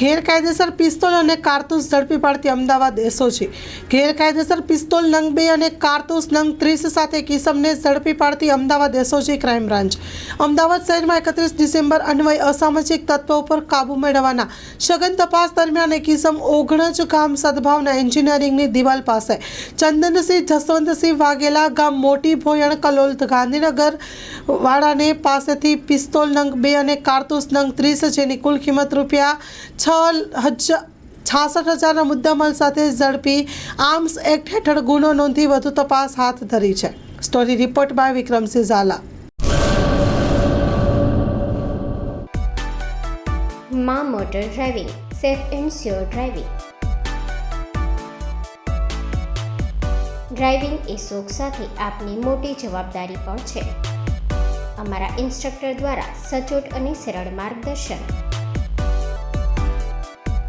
ગેરકાયદેસર પિસ્તોલ અને કારતૂસ ઝડપી પાડતી અમદાવાદ એસઓજી. ગેરકાયદેસર પિસ્તોલ નંગ બે અને કારતૂસ નંગ ત્રીસ સાથે કિસમને ઝડપી પાડતી Ahmedabad SOG crime branch. Ahmedabad શહેરમાં એકત્રીસ ડિસેમ્બર અન્વય અસામાજિક તત્વો ઉપર કાબૂ મેળવવાના સઘન તપાસ દરમિયાન એક કિસમ ઓગણજ ગામ સદભાવના એન્જિનિયરિંગની દિવાલ પાસે. ચંદનસિંહ, જસવંતસિંહ વાઘેલા ગામ મોટી ભોયણ કલોલ ગાંધીનગર વાળાને પાસેથી પિસ્તોલ નંગ બે અને કારતૂસ નંગ ત્રીસ જેની કુલ કિંમત રૂપિયા છ છાસઠ હજારના મુદ્દામાલ સાથે ઝડપી આર્મ્સ એક્ટ હેઠળ ગુનો નોંધી વધુ તપાસ હાથ ધરી છે. Story report by Vikramsinh Zala. મા motor driving, safe and sure driving. Driving એ શોખ સાથે આપની મોટી જવાબદારી પણ છે. અમારા ઇન્સ્ટ્રક્ટર દ્વારા સચોટ અને સરળ માર્ગદર્શન.